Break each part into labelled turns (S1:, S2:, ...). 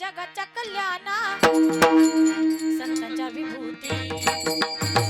S1: जगाच्या कल्याणा संतांच्या विभूती.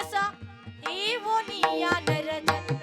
S1: कसा हे वो निया नरदन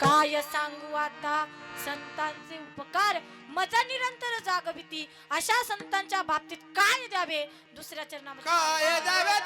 S1: काय सांगू आता? संतांचे उपकार मजा निरंतर जागविती अशा संतांच्या बाबतीत काय द्यावे? दुसऱ्या चरणामध्ये
S2: काय द्यावे